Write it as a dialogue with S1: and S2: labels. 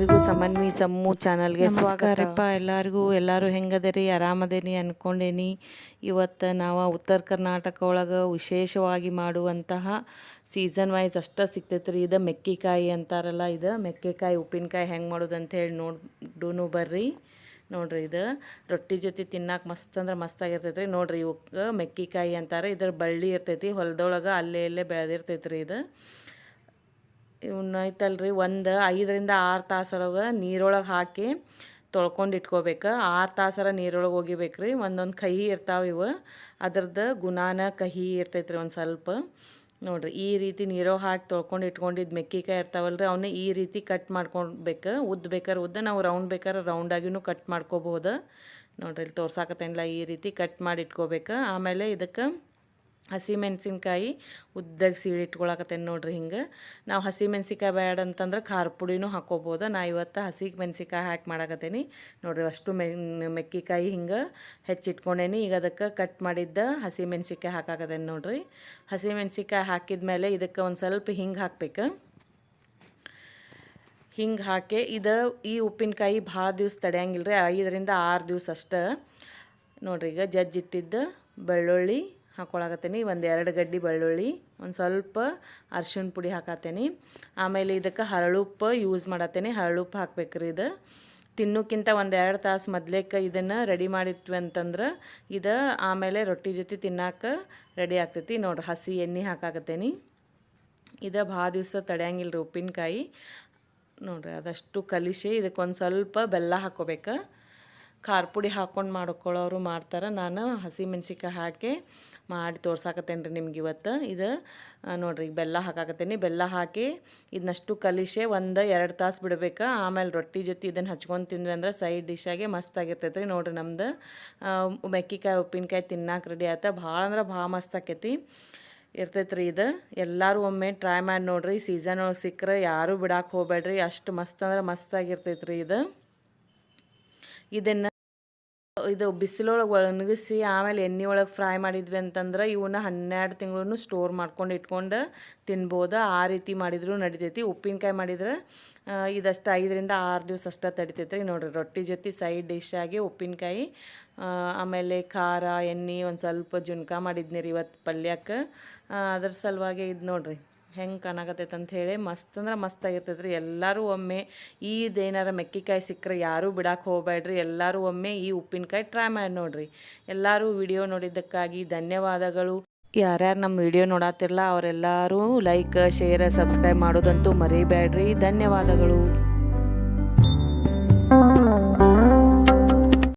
S1: ಎಲ್ಲರಿಗೂ ಸಮನ್ವಿ ಸಮ್ಮು ಚಾನಲ್ಗೆ ಸ್ವಾಗತಪ್ಪ ಎಲ್ಲರಿಗೂ. ಎಲ್ಲರೂ ಹೆಂಗದರಿ? ಆರಾಮದೇನಿ ಅನ್ಕೊಂಡೇನಿ. ಇವತ್ತು ನಾವು ಉತ್ತರ ಕರ್ನಾಟಕ ಒಳಗೆ ವಿಶೇಷವಾಗಿ ಮಾಡುವಂತಹ ಸೀಸನ್ ವೈಸ್ ಅಷ್ಟ ಸಿಗ್ತೈತೆ ರೀ ಇದು ಮೆಕ್ಕಿಕಾಯಿ ಅಂತಾರಲ್ಲ, ಇದು ಮೆಕ್ಕೆಕಾಯಿ, ಉಪ್ಪಿನಕಾಯಿ ಹೆಂಗೆ ಮಾಡೋದು ಅಂತ ಹೇಳಿ ನೋಡೂನು ಬರ್ರಿ. ನೋಡ್ರಿ ಇದು ರೊಟ್ಟಿ ಜೊತೆ ತಿನ್ನಕ್ಕೆ ಮಸ್ತ್ ಅಂದ್ರೆ ಮಸ್ತ್ ಆಗಿರ್ತೈತೆ ರೀ ನೋಡ್ರಿ ಇವಕ್ಕೆ ಮೆಕ್ಕಿಕಾಯಿ ಅಂತಾರೆ, ಇದ್ರ ಬಳ್ಳಿ ಇರ್ತೈತಿ, ಹೊಲದೊಳಗೆ ಅಲ್ಲೇ ಇಲ್ಲೇ ಬೆಳೆದಿರ್ತೈತೆ ರೀ ಇದು. ಇವನ್ನ ಐತಲ್ರಿ, ಒಂದು ಐದರಿಂದ ಆರು ತಾಸೊಳಗೆ ನೀರೊಳಗೆ ಹಾಕಿ ತೊಳ್ಕೊಂಡು ಇಟ್ಕೋಬೇಕು. ಆರು ತಾಸರ ನೀರೊಳಗೆ ಒಗಿಬೇಕು ರೀ ಒಂದೊಂದು ಕಹಿ ಇರ್ತಾವೆ ಇವು. ಅದ್ರದ್ದು ಗುಣಾನ ಕಹಿ ಇರ್ತೈತೆ ರೀ ಒಂದು ಸ್ವಲ್ಪ. ನೋಡಿರಿ, ಈ ರೀತಿ ನೀರೋ ಹಾಕಿ ತೊಳ್ಕೊಂಡು ಇಟ್ಕೊಂಡಿದ್ದು ಮೆಕ್ಕಿಕಾಯಿ ಇರ್ತಾವಲ್ರಿ ಅವನ್ನ ಈ ರೀತಿ ಕಟ್ ಮಾಡ್ಕೊಬೇಕು. ಉದ್ದ ಬೇಕಾದ್ರೆ ಉದ್ದ, ನಾವು ರೌಂಡ್ ಬೇಕಾದ್ರೆ ರೌಂಡಾಗಿನೂ ಕಟ್ ಮಾಡ್ಕೋಬೋದು ನೋಡಿರಿ ಇಲ್ಲಿ ತೋರ್ಸಾಕತ್ತೇನಿಲ್ಲ ಈ ರೀತಿ ಕಟ್ ಮಾಡಿ ಇಟ್ಕೋಬೇಕು. ಆಮೇಲೆ ಇದಕ್ಕೆ ಹಸಿ ಮೆಣಸಿನ್ಕಾಯಿ ಉದ್ದಾಗಿ ಸೀಳಿ ಇಟ್ಕೊಳಕತ್ತೇನೆ ನೋಡ್ರಿ ಹಿಂಗೆ. ನಾವು ಹಸಿ ಮೆಣಸಿನ್ಕಾಯಿ ಬೇಡ ಅಂತಂದ್ರೆ ಖಾರ ಪುಡಿನೂ ಹಾಕೋಬೋದು. ನಾ ಇವತ್ತು ಹಸಿ ಮೆಣಸಿನ್ಕಾಯಿ ಹಾಕಿ ಮಾಡಕತ್ತೇನಿ. ನೋಡ್ರಿ ಅಷ್ಟು ಮೆ ಮೆಕ್ಕಿಕಾಯಿ ಹಿಂಗೆ ಹೆಚ್ಚಿಟ್ಕೊಂಡೇನಿ. ಈಗ ಅದಕ್ಕೆ ಕಟ್ ಮಾಡಿದ್ದ ಹಸಿ ಮೆಣಸಿನ್ಕಾಯಿ ಹಾಕಾಕತ್ತೇನೆ ನೋಡ್ರಿ. ಹಸಿ ಮೆಣಸಿನ್ಕಾಯಿ ಹಾಕಿದ ಮೇಲೆ ಇದಕ್ಕೆ ಒಂದು ಸ್ವಲ್ಪ ಹಿಂಗೆ ಹಾಕ್ಬೇಕು. ಹಿಂಗೆ ಹಾಕಿ ಇದು ಈ ಉಪ್ಪಿನಕಾಯಿ ಭಾಳ ದಿವ್ಸ ತಡೆಯಂಗಿಲ್ಲ ರೀ ಐದರಿಂದ ಆರು ದಿವಸ ಅಷ್ಟೇ. ನೋಡ್ರಿ ಈಗ ಜಜ್ಜಿಟ್ಟಿದ್ದ ಬೆಳ್ಳುಳ್ಳಿ ಹಾಕ್ಕೊಳಕತ್ತೀನಿ ಒಂದು ಎರಡು ಗಡ್ಡಿ ಬೆಳ್ಳುಳ್ಳಿ, ಒಂದು ಸ್ವಲ್ಪ ಅರ್ಶಿಣ ಪುಡಿ ಹಾಕತ್ತೇನೆ. ಆಮೇಲೆ ಇದಕ್ಕೆ ಹರಳುಪ್ಪು ಯೂಸ್ ಮಾಡತ್ತೇನೆ. ಹರಳುಪ್ಪು ಹಾಕ್ಬೇಕ್ರಿ ಇದು. ತಿನ್ನೋಕ್ಕಿಂತ ಒಂದು ಎರಡು ತಾಸು ಮೊದ್ಲೇಕ ಇದನ್ನು ರೆಡಿ ಮಾಡಿಟ್ವಿ ಅಂತಂದ್ರೆ ಇದು ಆಮೇಲೆ ರೊಟ್ಟಿ ಜೊತೆ ತಿನ್ನಕ್ಕೆ ರೆಡಿ ಆಗ್ತೈತಿ. ನೋಡ್ರಿ ಹಸಿ ಎಣ್ಣೆ ಹಾಕಾಕತ್ತೇನೆ. ಇದು ಭಾಳ ದಿವಸ ತಡೆಯಂಗಿಲ್ಲ ರೀ ಉಪ್ಪಿನಕಾಯಿ. ನೋಡ್ರಿ ಅದಷ್ಟು ಕಲಿಸಿ ಇದಕ್ಕೊಂದು ಸ್ವಲ್ಪ ಬೆಲ್ಲ ಹಾಕ್ಕೋಬೇಕು ಖಾರ ಪುಡಿ ಹಾಕ್ಕೊಂಡು ಮಾಡ್ಕೊಳ್ಳೋರು ಮಾಡ್ತಾರೆ. ನಾನು ಹಸಿ ಮೆಣ್ಸಿನ್ಕಾಯಿ ಹಾಕಿ ಮಾಡಿ ತೋರ್ಸಾಕತ್ತೇನೆ ರೀ ನಿಮ್ಗೆ ಇವತ್ತು. ಇದು ನೋಡಿರಿ ಬೆಲ್ಲ ಹಾಕಾಕತ್ತೇನೆ. ಬೆಲ್ಲ ಹಾಕಿ ಇದನ್ನಷ್ಟು ಕಲಿಸೆ ಒಂದು ಎರಡು ತಾಸು ಬಿಡಬೇಕು. ಆಮೇಲೆ ರೊಟ್ಟಿ ಜೊತೆ ಇದನ್ನು ಹಚ್ಕೊಂಡು ತಿಂದ್ವಿ ಅಂದ್ರೆ ಸೈಡ್ ಡಿಶಾಗೆ ಮಸ್ತ್ ಆಗಿರ್ತೈತೆ ರೀ ನೋಡಿರಿ ನಮ್ದು ಮೆಕ್ಕಿಕಾಯಿ, ಉಪ್ಪಿನಕಾಯಿ ತಿನ್ನಕ್ಕೆ ರೆಡಿ ಆಯ್ತು ಭಾಳ ಅಂದ್ರೆ ಭಾಳ ಮಸ್ತ್ ಆಕೈತಿ. ಇರ್ತೈತೆ ರೀ ಇದು. ಎಲ್ಲರೂ ಒಮ್ಮೆ ಟ್ರೈ ಮಾಡಿ ನೋಡಿರಿ. ಸೀಸನ್ ಒಳಗೆ ಸಿಕ್ಕರೆ ಯಾರೂ ಬಿಡಾಕೆ ಹೋಗ್ಬೇಡ್ರಿ. ಅಷ್ಟು ಮಸ್ತ್ ಅಂದ್ರೆ ಮಸ್ತ್ ಆಗಿರ್ತೈತೆ ರೀ ಇದು. ಇದನ್ನು ಇದು ಬಿಸಿಲೊಳಗೆ ಒಣಗಿಸಿ ಆಮೇಲೆ ಎಣ್ಣೆ ಒಳಗೆ ಫ್ರೈ ಮಾಡಿದ್ವಿ ಅಂತಂದ್ರೆ ಇವನ್ನ ಹನ್ನೆರಡು ತಿಂಗಳೂ ಸ್ಟೋರ್ ಮಾಡ್ಕೊಂಡು ಇಟ್ಕೊಂಡು ತಿನ್ಬೋದು. ಆ ರೀತಿ ಮಾಡಿದ್ರು ನಡಿತೈತಿ. ಉಪ್ಪಿನಕಾಯಿ ಮಾಡಿದ್ರೆ ಇದಷ್ಟು ಐದರಿಂದ ಆರು ದಿವಸ ಅಷ್ಟೇ ತಡಿತೈತೆ ರೀ ನೋಡಿರಿ ರೊಟ್ಟಿ ಜೊತೆ ಸೈಡ್ ಡಿಶ್ ಆಗಿ ಉಪ್ಪಿನಕಾಯಿ ಆಮೇಲೆ ಖಾರ, ಎಣ್ಣೆ ಒಂದು ಸ್ವಲ್ಪ ಜುನ್ಕ ಮಾಡಿದ್ನಿ ರೀ ಇವತ್ತು ಪಲ್ಯಕ್ಕೆ ಅದ್ರ ಸಲುವಾಗಿ ಇದು ನೋಡಿರಿ. ಹೆಂಗೆ ಕಾಣಕತ್ತೈತೆ ಅಂತ ಹೇಳಿ ಮಸ್ತ್ ಅಂದ್ರೆ ಮಸ್ತ್ ಆಗಿರ್ತೈತೆ ಎಲ್ಲರೂ ಒಮ್ಮೆ ಈದೇನಾರ ಮೆಕ್ಕಿಕಾಯಿ ಸಿಕ್ಕರೆ ಯಾರೂ ಬಿಡಕ್ಕೆ ಹೋಗ್ಬೇಡ್ರಿ ಎಲ್ಲರೂ ಒಮ್ಮೆ ಈ ಉಪ್ಪಿನಕಾಯಿ ಟ್ರೈ ಮಾಡಿ ನೋಡ್ರಿ. ಎಲ್ಲರೂ ವಿಡಿಯೋ ನೋಡಿದ್ದಕ್ಕಾಗಿ ಧನ್ಯವಾದಗಳು. ಯಾರ್ಯಾರು ನಮ್ಮ ವಿಡಿಯೋ ನೋಡತ್ತಿರಲ್ಲ ಅವರೆಲ್ಲರೂ ಲೈಕ್ ಶೇರ್ ಸಬ್ಸ್ಕ್ರೈಬ್ ಮಾಡೋದಂತೂ ಮರಿಬೇಡ್ರಿ ಧನ್ಯವಾದಗಳು.